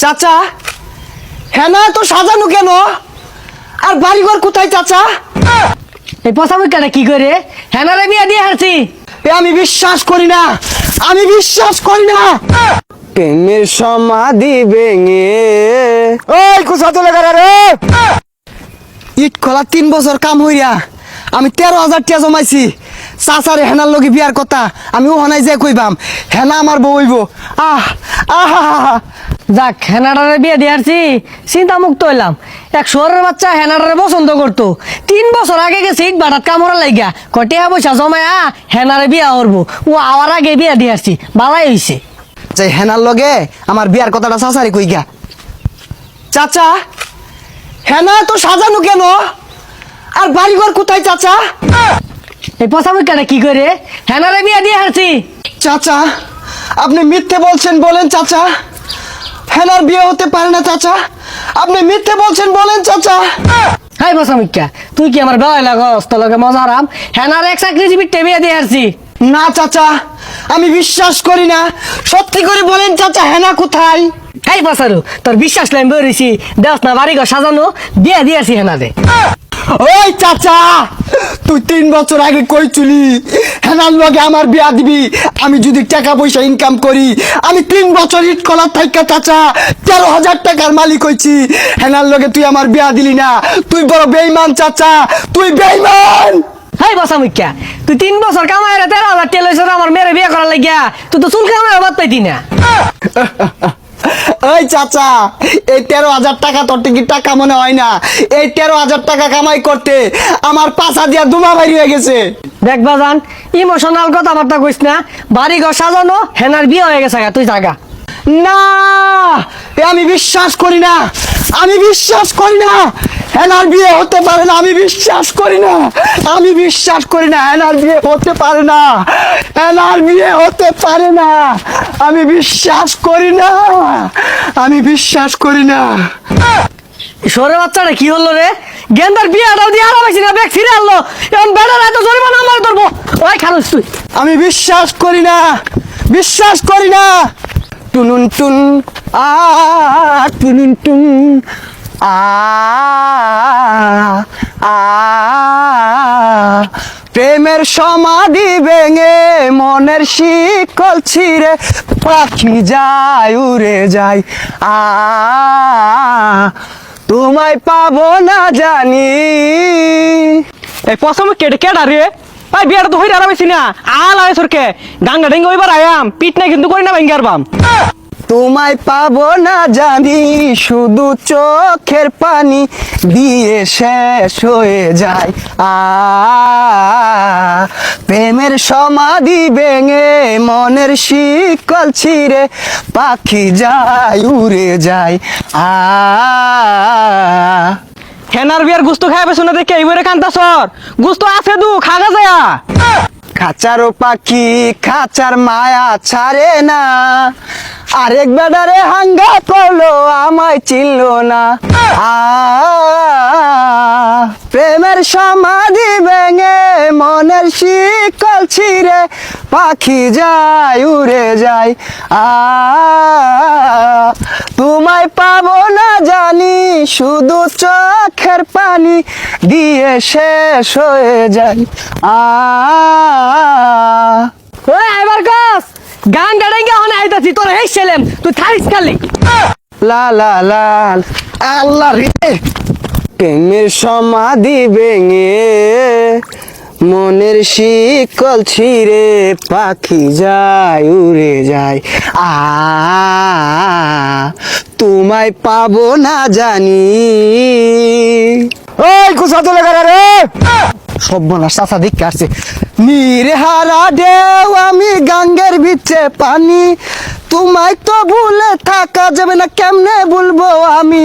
চাচা হ্যাঁ না তো সাজানো কেন? আর বাড়িঘর কোথায় চাচা? এই পচা মুখটা কি করে? হেনারে বিয়া দিয়ে হারছি এ আমি বিশ্বাস করি না আমি বিশ্বাস করি না। প্রেমের সমাধি ভেঙে। ওই কুসা তোলে রে? ইট খোলা তিন বছর কাম হইয়া আমি তেরো হাজার টিয়া জমাইছি। চাচারে হেনার লগে বিয়ার কথা আমি ওখানে যে কইবাম। হেনা আমার বউ হইব। আহ আহা। যাক হেনাডারে বিয়ে দিয়ে হারছি চিন্তা মুক্ত হইলাম। এক শহরের বাচ্চা হেনাডারে পছন্দ করতো। তিন বছর আগে গেছে ইট বাটাত কামড়া লাগিয়া কটিয়া পয়সা জমায়া হেনারে বিয়া করব। ও আওয়ার আগে বিয়া দিয়ে হারছি বালাই হইছে। যে হেনার লগে আমার বিয়ার কথাটা চাচারে কই গা চাচা হেনা তো সাজানো কেন? আর বাড়িঘর কোথায় চাচা? এই পচা মুখটা কি করে? হেনারে বিয়া দিয়ে হারছি চাচা আপনি মিথ্যে বলছেন বলেন চাচা। হেনার বিয়ে হতে পারে না চাচা। আপনি মিথ্যে বলছেন বলেন চাচা। হাই পচা তুই কি আমার গায়ে লাগস? তোর লগে মজা আরাম হেনারে এক চাকরিজীবী টেবিয়ে দিয়ে আসছি। না চাচা আমি বিশ্বাস করি না। সত্যি করে বলেন চাচা হেনা কোথায়? এই বাসারু তোর বিশ্বাস লাইন বেরিয়েছি দেখ না বাড়ি ঘর সাজানো বিয়া দিয়েছি হেনারে ওই চাচা তুই তিন বছর আগে কই চুলি হেনার লগে আমার বিয়া দিবি আমি যদি টাকা পয়সা ইনকাম করি আমি তিন বছর ইট কলার থাইকা চাচা তেরো হাজার টাকার মালিক হইছি। হেনার লগে তুই আমার বিয়া দিলি না তুই বড় বেইমান চাচা তুই বেইমান হাই বসা মুখ্যা তুই তিন বছর কামাই রে তেরো হাজার হয়েছে আমার মেয়ের বিয়ে করার লাগিয়া তুই তো চুল কামাই বাদ পাইতি না। ওই চাচা এই তেরো হাজার টাকা তোর টিকিট টাকা মনে হয় না। এই তেরো হাজার টাকা কামাই করতে আমার পাশা দিয়া দুমা বাইর হয়ে গেছে। দেখ বাজান ইমোশনাল কথা বার্তা কইস না বাড়ি ঘর সাজানো হেনার বিয়ে হয়ে গেছে তুই জাগা। না আমি বিশ্বাস করি না আমি বিশ্বাস করি না হেনার বিয়ে হতে পারে না আমি বিশ্বাস করি না। আমি বিশ্বাস করি না হেনার বিয়ে হতে পারে না। হেনার বিয়ে হতে পারে না আমি বিশ্বাস করি না। আমি বিশ্বাস করি না। সরে বাচ্চাটা কি হলো রে? গেন্দার বিয়েটাও দিয়ে আরাম হয়েছি না? ব্যাগ ফিরে আনলো। এখন বেটার এত জরিমানা আমার ধরবো। ওই খালুস তুই। আমি বিশ্বাস করি না বিশ্বাস করি না। টুনুন টুন আ টুনুন টুন। প্রেমের সমাধি ভেঙে মনের শিকল ছিঁড়ে পাখি যায়, উড়ে যায়। আ, তোমায় পাবো না জানি। এই কেটে কেডা রে? ভাই বিয়ার তো হইরা আরামাইছি না। আল আয় সরকে। গাঙ্গা ডেঙ্গা ওইবার আয়াম। পিট না কিন্তু করি না ভেঙ্গার বাম। তোমায় পাবো না জানি শুধু চোখের পানি দিয়ে শেষ হয়ে যায়। আ প্রেমের সমাধি ভেঙে মনের শিকল ছিঁড়ে পাখি যায় উড়ে যায়। আ হেনার বিয়ার গুস্ত খাই পেছো না দেখে এইবারে কান্তা সর গুস্ত আছে দু খাগা যায়া খাঁচারও পাখি খাঁচার মায়া ছাড়ে না। আরেক বেডারে হাঙ্গা করল আমায় চিনল না। প্রেমের সমাধি ভেঙে মনের শিকল ছিঁড়ে পাখি যায়, উড়ে যায়। আ, তোমায় পাবো না জানি, শুধু চোখের পানি দিয়ে শেষ হয়ে যায়। আ এবার কস, গান গাড়াইঙ্গে আইতাছি তোর হেই ছেলেম তুই থারিস খালি। লা লা লা আল্লাহ রে। প্রেমের সমাধি ভেঙে মনের শিকল ছিঁড়ে পাখি যায় উড়ে যায়। আ তোমায় পাবো না জানি। ওই কুসা তোলে রে। সব্যনাশ চাচা দিকে আসছে। নিরহারা দেও আমি গাঙ্গের বিচ্ছে পানি। তোমায় তো ভুলে থাকা যাবে না কেমনে বলব আমি?